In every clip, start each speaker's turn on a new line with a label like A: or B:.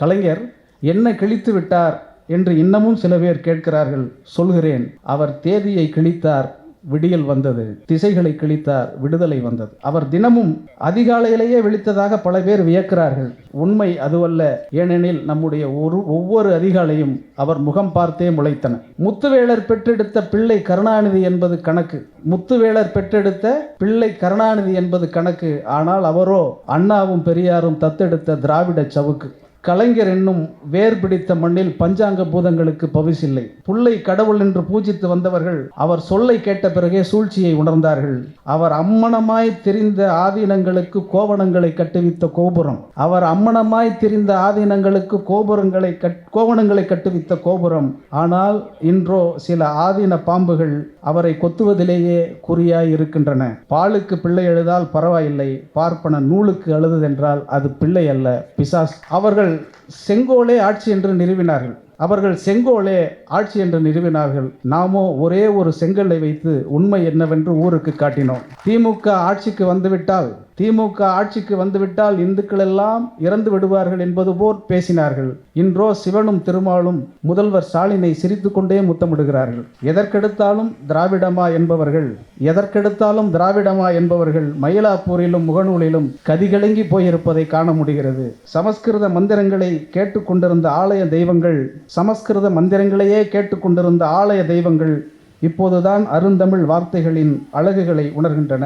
A: கலைஞர் என்ன கிழித்து விட்டார்? என்று இன்னமும் சில பேர் கேட்கிறார்கள். சொல்கிறேன் அவர் தேதியை கிழித்தார் விடியல் வந்தது. திசைகளை கிழித்தார் விடுதலை வந்தது. அவர் தினமும் அதிகாலையிலேயே விழித்ததாக பல பேர் வியக்கிறார்கள். உண்மை அதுவல்ல ஏனெனில் நம்முடைய ஒரு ஒவ்வொரு அதிகாலையும் அவர் முகம் பார்த்தே முளைத்தன. முத்துவேளர் பெற்றெடுத்த பிள்ளை கருணாநிதி என்பது கணக்கு. முத்துவேளர் பெற்றெடுத்த பிள்ளை கருணாநிதி என்பது கணக்கு. ஆனால் அவரோ அண்ணாவும் பெரியாரும் தத்தெடுத்த திராவிட சவுக்கு. கலைஞர் என்னும் வேர் பிடித்த மண்ணில் பஞ்சாங்க பூதங்களுக்கு பவிசில்லை. புல்லை கடவுள் என்று பூஜித்து வந்தவர்கள் அவர் சொல்லை கேட்ட பிறகே சூழ்ச்சியை உணர்ந்தார்கள். அவர் அம்மனமாய் தெரிந்த ஆதீனங்களுக்கு கோவணங்களை கட்டுவித்த கோபுரம். அவர் அம்மனமாய் தெரிந்த ஆதீனங்களுக்கு கோபுரங்களை கட் கோவணங்களை கட்டுவித்த கோபுரம். ஆனால் இன்றோ சில ஆதீன பாம்புகள் அவரை கொத்துவதிலேயே குறியாய் இருக்கின்றன. பாலுக்கு பிள்ளை எழுதால் பரவாயில்லை. பார்ப்பன நூலுக்கு அழுததென்றால் அது பிள்ளை அல்ல. பிசாஸ். அவர்கள் செங்கோலே ஆட்சி என்று நிறுவினார்கள். அவர்கள் செங்கோலே ஆட்சி என்று நிறுவினார்கள். நாமோ ஒரே ஒரு செங்கல்லை வைத்து உண்மை என்னவென்று ஊருக்கு காட்டினோம். திமுக ஆட்சிக்கு வந்துவிட்டால் திமுக ஆட்சிக்கு வந்துவிட்டால் இந்துக்கள் எல்லாம் இறந்து விடுவார்கள் என்பது போல் பேசினார்கள். இன்றோ சிவனும் திருமாலும் முதல்வர் ஸ்டாலினை சிரித்துக்கொண்டே முத்தமிடுகிறார்கள். எதற்கெடுத்தாலும் திராவிடமா என்பவர்கள் எதற்கெடுத்தாலும் திராவிடமா என்பவர்கள் மயிலாப்பூரிலும் முகநூலிலும் கதிகலங்கி போயிருப்பதை காண முடிகிறது. சமஸ்கிருத மந்திரங்களை கேட்டுக்கொண்டிருந்த ஆலய தெய்வங்கள் சமஸ்கிருத மந்திரங்களையே கேட்டுக்கொண்டிருந்த ஆலய தெய்வங்கள் இப்போதுதான் அருந்தமிழ் வார்த்தைகளின் அழகுகளை உணர்கின்றன.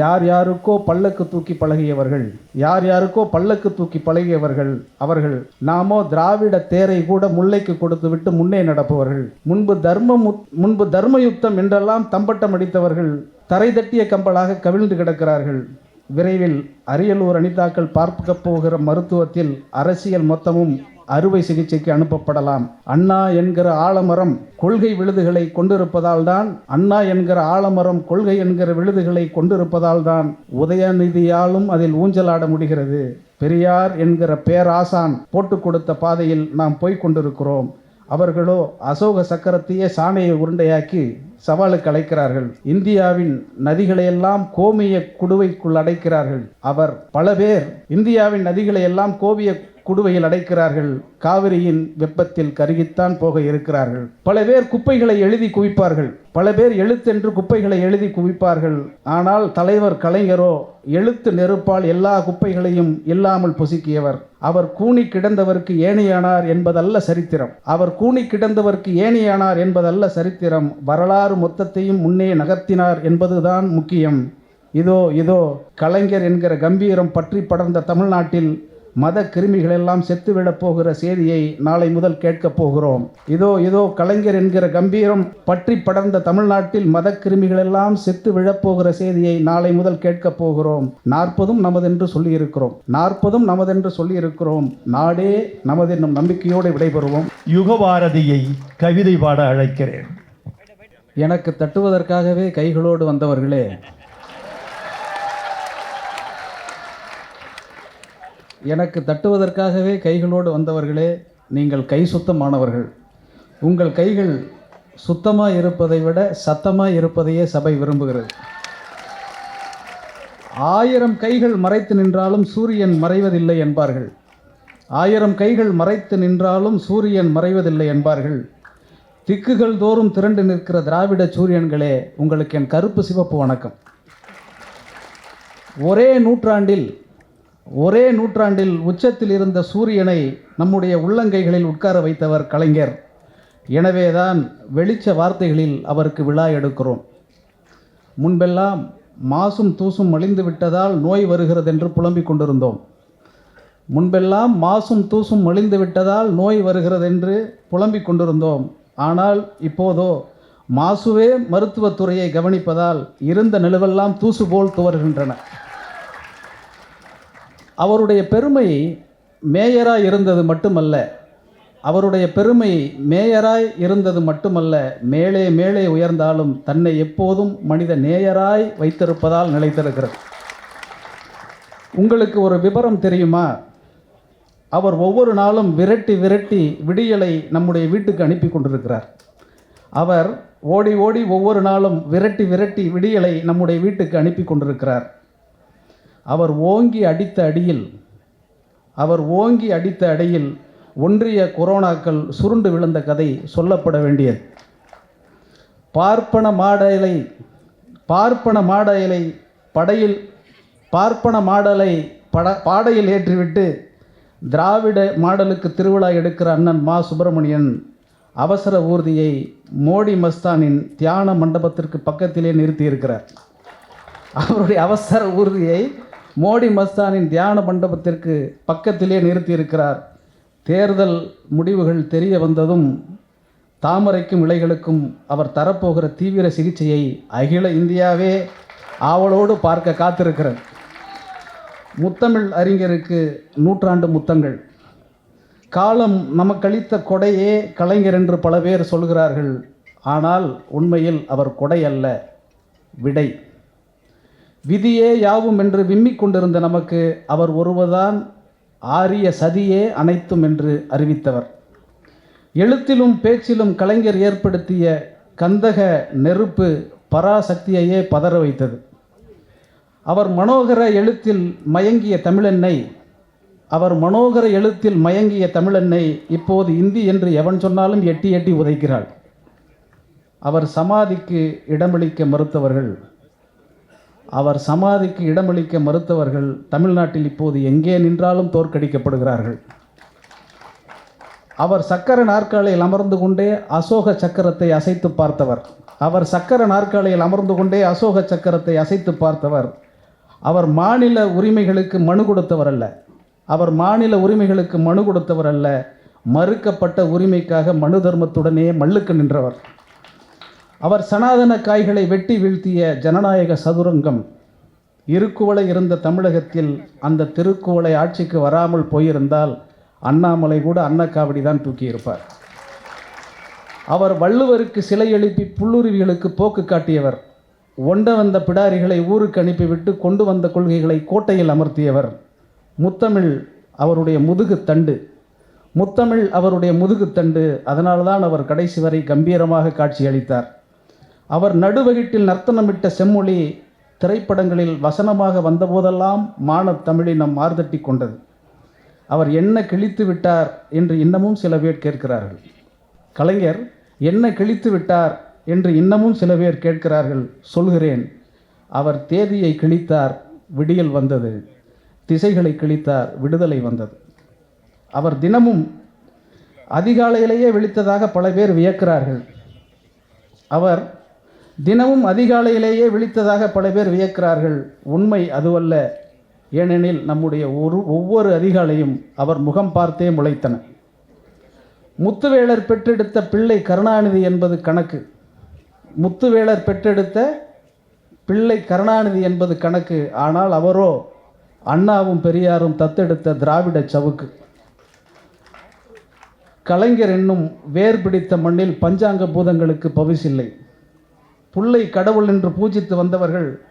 A: யார் யாருக்கோ பல்லக்கு தூக்கி பழகியவர்கள் யார் யாருக்கோ பல்லக்கு தூக்கி பழகியவர்கள் அவர்கள் நாமோ திராவிட தேரை கூட முல்லைக்கு கொடுத்து விட்டு முன்னே நடப்பவர்கள். முன்பு தர்ம முன்பு தர்ம யுத்தம் என்றெல்லாம் தம்பட்டம் அடித்தவர்கள் தரை தட்டிய கம்பலாக கவிழ்ந்து கிடக்கிறார்கள். விரைவில் அரியலூர் அனிதாக்கள் பார்க்க போகிற மருத்துவத்தில் அரசியல் மொத்தமும் அறுவை சிகிச்சைக்கு அனுப்பப்படலாம். அண்ணா என்கிற ஆலமரம் கொள்கை விழுதுகளை கொண்டிருப்பதால் தான் அண்ணா என்கிற ஆலமரம் கொள்கை என்கிற விழுதுகளை கொண்டிருப்பதால் தான் உதயநிதியாலும் அதில் ஊஞ்சலாட முடிகிறது. பெரியார் என்கிற பேராசான் போட்டு கொடுத்த பாதையில் நாம் போய்க் கொண்டிருக்கிறோம். அவர்களோ அசோக சக்கரத்தையே சாணையை உருண்டையாக்கி சவாலுக்கு அழைக்கிறார்கள் இந்தியாவின் நதிகளையெல்லாம் கோமிய குடுவைக்குள் அடைக்கிறார்கள். அவர் பல பேர் இந்தியாவின் நதிகளை எல்லாம் கோவிய குடுவையில் அடைக்கிறார்கள். காவிரியின் வெப்பத்தில் கருகித்தான் போக இருக்கிறார்கள். பல பேர் குப்பைகளை எழுதி குவிப்பார்கள். பல பேர் எழுத்தென்று குப்பைகளை எழுதி குவிப்பார்கள். ஆனால் தலைவர் கலைஞரோ எழுத்து நெருப்பால் எல்லா குப்பைகளையும் இல்லாமல் பொசுக்கியவர். அவர் கூனி கிடந்தவருக்கு ஏணியானார் என்பதல்ல சரித்திரம். அவர் கூனி கிடந்தவருக்கு ஏணியானார் என்பதல்ல சரித்திரம். வரலாறு மொத்தத்தையும் முன்னே நகர்த்தினார் என்பதுதான் முக்கியம். இதோ இதோ கலைஞர் என்கிற கம்பீரம் பற்றி படர்ந்த தமிழ்நாட்டில் மத கிருமிகளெல்லாம் செத்துவிடப் போகிற செய்தியை நாளை முதல் கேட்கப் போகிறோம். இதோ இதோ கலைஞர் என்கிற கம்பீரம் பற்றி படர்ந்த தமிழ்நாட்டில் மத கிருமிகளெல்லாம் செத்து விழப்போகிற செய்தியை நாளை முதல் கேட்கப் போகிறோம். நாற்பதும் நமதென்று சொல்லியிருக்கிறோம். நாற்பதும் நமதென்று சொல்லியிருக்கிறோம். நாடே நமதென்னும் நம்பிக்கையோடு விடைபெறுவோம்.
B: யுகபாரதியை கவிதை பாட அழைக்கிறேன்.
A: எனக்கு தட்டுவதற்காகவே கைகளோடு வந்தவர்களே. எனக்கு தட்டுவதற்காகவே கைகளோடு வந்தவர்களே நீங்கள் கை சுத்தமானவர்கள். உங்கள் கைகள் சுத்தமாக இருப்பதை விட சத்தமாக இருப்பதையே சபை விரும்புகிறது. ஆயிரம் கைகள் மறைத்து நின்றாலும் சூரியன் மறைவதில்லை என்பார்கள். ஆயிரம் கைகள் மறைத்து நின்றாலும் சூரியன் மறைவதில்லை என்பார்கள். திக்குகள் தோறும் திரண்டு நிற்கிற திராவிட சூரியன்களே உங்களுக்கு என் கருப்பு சிவப்பு வணக்கம். ஒரே நூற்றாண்டில் ஒரே நூற்றாண்டில் உச்சத்தில் இருந்த சூரியனை நம்முடைய உள்ளங்கைகளில் உட்கார வைத்தவர் கலைஞர். எனவேதான் வெளிச்ச வார்த்தைகளில் அவருக்கு விழா எடுக்கிறோம். முன்பெல்லாம் மாசும் தூசும் மலிந்து விட்டதால் நோய் வருகிறதென்று புலம்பிக் கொண்டிருந்தோம். முன்பெல்லாம் மாசும் தூசும் மலிந்து விட்டதால் நோய் வருகிறதென்று புலம்பிக் கொண்டிருந்தோம். ஆனால் இப்போதோ மாசுவே மருத்துவத்துறையை கவனிப்பதால் இருந்த நிலவெல்லாம் தூசு போல் துவர்கின்றன. அவருடைய பெருமை மேயராய் இருந்தது மட்டுமல்ல அவருடைய பெருமை மேயராய் இருந்தது மட்டுமல்ல மேலே மேலே உயர்ந்தாலும் தன்னை எப்போதும் மனித நேயராய் வைத்திருப்பதால் நிலைத்திருக்கிறது. உங்களுக்கு ஒரு விபரம் தெரியுமா? அவர் ஒவ்வொரு நாளும் விரட்டி விரட்டி விடியலை நம்முடைய வீட்டுக்கு அனுப்பி கொண்டிருக்கிறார். அவர் ஓடி ஓடி ஒவ்வொரு நாளும் விரட்டி விரட்டி விடியலை நம்முடைய வீட்டுக்கு அனுப்பி கொண்டிருக்கிறார். அவர் ஓங்கி அடித்த அடியில் அவர் ஓங்கி அடித்த அடியில் ஒன்றிய கொரோனாக்கள் சுருண்டு விழுந்த கதை சொல்லப்பட வேண்டியது. பார்ப்பன மாடலை பார்ப்பன மாடலை படையில் பார்ப்பன மாடலை பட பாடையில் ஏற்றிவிட்டு திராவிட மாடலுக்கு திருவிழா எடுக்கிற அண்ணன் மா சுப்பிரமணியன் அவசர ஊர்தியை மோடி மஸ்தானின் தியான மண்டபத்திற்கு பக்கத்திலே நிறுத்தியிருக்கிறார். அவருடைய அவசர ஊர்தியை மோடி மஸ்தானின் தியான மண்டபத்திற்கு பக்கத்திலே நிறுத்தியிருக்கிறார். தேர்தல் முடிவுகள் தெரிய வந்ததும் தாமரைக்கும் இலைகளுக்கும் அவர் தரப்போகிற தீவிர சிகிச்சையை அகில இந்தியாவே ஆவலோடு பார்க்க காத்திருக்கிறது. முத்தமிழ் அறிஞருக்கு நூற்றாண்டு முத்தங்கள். காலம் நமக்களித்த கொடையே கலைஞர் என்று பல பேர் சொல்கிறார்கள். ஆனால் உண்மையில் அவர் கொடை அல்ல விடை. விதியே யாவும் என்று விம்மிக் கொண்டிருந்த நமக்கு அவர் ஒருவர்தான் ஆரிய சதியே அனைத்தும் என்று அறிவித்தவர். எழுத்திலும் பேச்சிலும் கலைஞர் ஏற்படுத்திய கந்தக நெருப்பு பராசக்தியையே பதற வைத்தது. அவர் மனோகர எழுத்தில் மயங்கிய தமிழெண்ணை அவர் மனோகர எழுத்தில் மயங்கிய தமிழெண்ணை இப்போது இந்தி என்று எவன் சொன்னாலும் எட்டி எட்டி உதைக்கிறாள். அவர் சமாதிக்கு இடமளிக்க மறுத்தவர்கள் அவர் சமாதிக்கு இடமளிக்க மறுத்தவர்கள் தமிழ்நாட்டில் இப்போது எங்கே நின்றாலும் தோற்கடிக்கப்படுகிறார்கள். அவர் சக்கர நாற்காலியில் அமர்ந்து கொண்டே அசோக சக்கரத்தை அசைத்து பார்த்தவர். அவர் சக்கர நாற்காலியில் அமர்ந்து கொண்டே அசோக சக்கரத்தை அசைத்து பார்த்தவர். அவர் மாநில உரிமைகளுக்கு மனு கொடுத்தவர் அல்ல. அவர் மாநில உரிமைகளுக்கு மனு கொடுத்தவர் அல்ல. மறுக்கப்பட்ட உரிமைக்காக மனு தர்மத்துடனே மல்லுக்கு நின்றவர். அவர் சனாதன காய்களை வெட்டி வீழ்த்திய ஜனநாயக சதுரங்கம் இருக்குவளை இருந்த தமிழகத்தில் அந்த திருக்குவளை ஆட்சிக்கு வராமல் போயிருந்தால் அண்ணாமலை கூட அன்னக்காவடி தான் தூக்கியிருப்பார். அவர் வள்ளுவருக்கு சிலை எழுப்பி புல்லுருவிகளுக்கு போக்கு காட்டியவர் ஒண்ட வந்த பிடாரிகளை ஊருக்கு அனுப்பிவிட்டு கொண்டு வந்த கொள்கைகளை கோட்டையில் அமர்த்தியவர். முத்தமிழ் அவருடைய முதுகு தண்டு. முத்தமிழ் அவருடைய முதுகு தண்டு. அதனால்தான் அவர் கடைசி வரை கம்பீரமாக காட்சியளித்தார். அவர் நடுவகிட்டில் நர்த்தனமிட்ட செம்மொழி திரைப்படங்களில் வசனமாக வந்தபோதெல்லாம் மானத் நம் மார்தட்டி கொண்டது. அவர் என்ன கிழித்து விட்டார் என்று இன்னமும் சில பேர் கேட்கிறார்கள். கலைஞர் என்ன கிழித்து விட்டார் என்று இன்னமும் சில பேர் கேட்கிறார்கள் சொல்கிறேன். அவர் தேதியை கிழித்தார் விடியல் வந்தது. திசைகளை கிழித்தார் விடுதலை வந்தது. அவர் தினமும் அதிகாலையிலேயே விழித்ததாக பல பேர் வியக்கிறார்கள். அவர் தினமும் அதிகாலையிலேயே விழித்ததாக பல பேர் வியக்கிறார்கள். உண்மை அதுவல்ல. ஏனெனில் நம்முடைய ஒரு ஒவ்வொரு அதிகாலையும் அவர் முகம் பார்த்தே முளைத்தன. முத்துவேலர் பெற்றெடுத்த பிள்ளை கருணாநிதி என்பது கணக்கு. முத்துவேலர் பெற்றெடுத்த பிள்ளை கருணாநிதி என்பது கணக்கு. ஆனால் அவரோ அண்ணாவும் பெரியாரும் தத்தெடுத்த திராவிட சவுக்கு. கலைஞர் என்னும் வேர் பிடித்த மண்ணில் பஞ்சாங்க பூதங்களுக்கு பவிசில்லை. புல்லை கடவுள் என்று பூஜித்து வந்தவர்கள்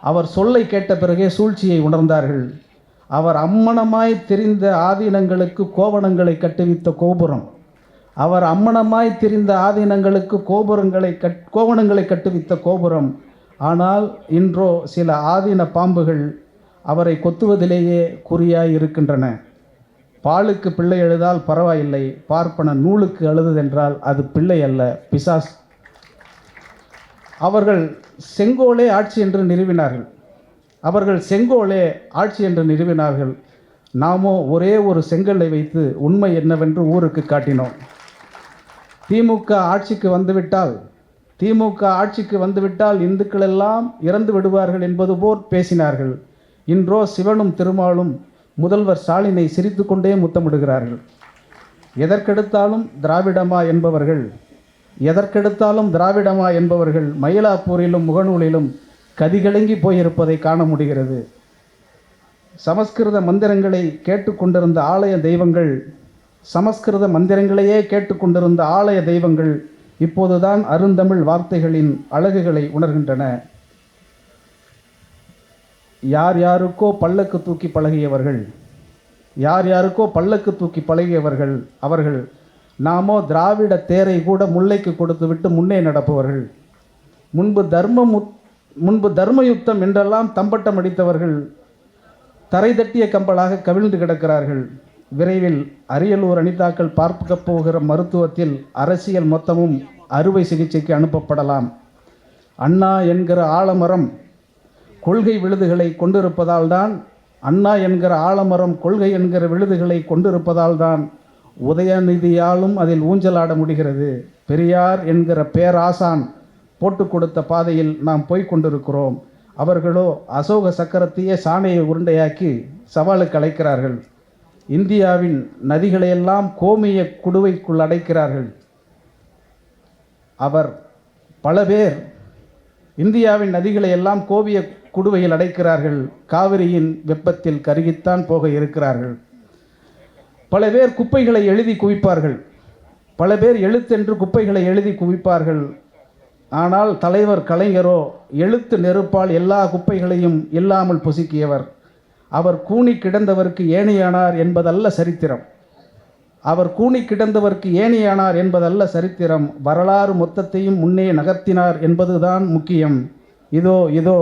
A: அவர் சொல்லை கேட்ட பிறகே சூழ்ச்சியை உணர்ந்தார்கள். அவர் அம்மணமாய் தெரிந்த ஆதீனங்களுக்கு கோவணங்களை கட்டுவித்த கோபுரம். அவர் அம்மனமாய் திரிந்த ஆதீனங்களுக்கு கோபுரங்களை கட் கோவணங்களை கட்டுவித்த கோபுரம். ஆனால் இன்றோ சில ஆதீன பாம்புகள் அவரை கொத்துவதிலேயே குறியாய் இருக்கின்றன. பாலுக்கு பிள்ளை எழுதால் பரவாயில்லை பார்ப்பன நூலுக்கு எழுதுதென்றால் அது பிள்ளை அல்ல பிசாஸ். அவர்கள் செங்கோலே ஆட்சி என்று நிறுவினார்கள். அவர்கள் செங்கோலே ஆட்சி என்று நிறுவினார்கள். நாமோ ஒரே ஒரு செங்கல்லை வைத்து உண்மை என்னவென்று ஊருக்கு காட்டினோம். திமுக ஆட்சிக்கு வந்துவிட்டால் திமுக ஆட்சிக்கு வந்துவிட்டால் இந்துக்கள் எல்லாம் இறந்து விடுவார்கள் என்பது போல் பேசினார்கள். இன்றோ சிவனும் திருமாலும் முதல்வர் ஸ்டாலினை சிரித்து கொண்டே முத்தமிடுகிறார்கள். எதற்கெடுத்தாலும் திராவிடமா என்பவர்கள் எதற்கெடுத்தாலும் திராவிடமா என்பவர்கள் மயிலாப்பூரிலும் முகநூலிலும் கதிகலங்கி போயிருப்பதை காண முடிகிறது. சமஸ்கிருத மந்திரங்களை கேட்டுக்கொண்டிருந்த ஆலய தெய்வங்கள் சமஸ்கிருத மந்திரங்களையே கேட்டுக்கொண்டிருந்த ஆலய தெய்வங்கள் இப்போதுதான் அருந்தமிழ் வார்த்தைகளின் அழகுகளை உணர்கின்றன. யார் யாருக்கோ பல்லக்கு தூக்கி பழகியவர்கள் யார் யாருக்கோ பல்லக்கு தூக்கி பழகியவர்கள் அவர்கள் நாமோ திராவிட தேரை கூட முல்லைக்கு கொடுத்துவிட்டு முன்னே நடப்பவர்கள். முன்பு தர்ம முன்பு தர்மயுத்தம் என்றெல்லாம் தம்பட்டம் அடித்தவர்கள் தரை தட்டிய கம்பலாக கவிழ்ந்து கிடக்கிறார்கள். விரைவில் அரியலூர் அனிதாக்கள் பார்க்க போகிற மருத்துவத்தில் அரசியல் மொத்தமும் அறுவை சிகிச்சைக்கு அனுப்பப்படலாம். அண்ணா என்கிற ஆலமரம் கொள்கை விழுதுகளை கொண்டிருப்பதால் தான் அண்ணா என்கிற ஆலமரம் கொள்கை என்கிற விழுதுகளை கொண்டிருப்பதால் தான் உதயநிதியாலும் அதில் ஊஞ்சலாட முடிகிறது. பெரியார் என்கிற பேராசான் போட்டு கொடுத்த பாதையில் நாம் போய்க் கொண்டிருக்கிறோம். அவர்களோ அசோக சக்கரத்தையே சாணையை உருண்டையாக்கி சவாலுக்கு அழைக்கிறார்கள். இந்தியாவின் நதிகளையெல்லாம் கோமிய குடுவைக்குள் அடைக்கிறார்கள். அவர் பல பேர் இந்தியாவின் நதிகளை எல்லாம் கோவிய குடுவையில் அடைக்கிறார்கள். காவிரியின் வெப்பத்தில் கருகித்தான் போக இருக்கிறார்கள். பல பேர் குப்பைகளை எழுதி குவிப்பார்கள். பல பேர் எழுத்தென்று குப்பைகளை எழுதி குவிப்பார்கள். ஆனால் தலைவர் கலைஞரோ எழுத்து நெருப்பால் எல்லா குப்பைகளையும் இல்லாமல் பொசுக்கியவர். அவர் கூனி கிடந்தவருக்கு ஏணியானார் என்பதல்ல சரித்திரம். அவர் கூனி கிடந்தவர்க்கு ஏணியானார் என்பதல்ல சரித்திரம். வரலாறு மொத்தத்தையும் முன்னே நகர்த்தினார் என்பதுதான் முக்கியம். இதோ இதோ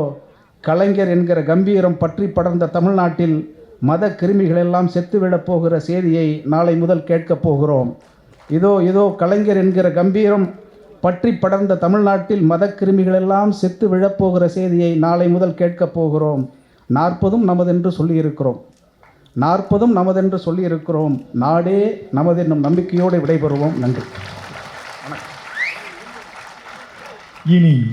A: கலைஞர் என்கிற கம்பீரம் பற்றி படர்ந்த தமிழ்நாட்டில் மத கிருமிகளெல்லாம் செத்துவிடப் போகிற செய்தியை நாளை முதல் கேட்கப் போகிறோம். இதோ இதோ கலைஞர் என்கிற கம்பீரம் பற்றி படர்ந்த தமிழ்நாட்டில் மத கிருமிகளெல்லாம் செத்து விழப்போகிற செய்தியை நாளை முதல் கேட்கப் போகிறோம். நாற்பதும் நமதென்று சொல்லியிருக்கிறோம். நாற்பதும் நமதென்று சொல்லியிருக்கிறோம். நாடே நமதென்னும் நம்பிக்கையோடு விடைபெறுவோம். நன்றி.
B: இனி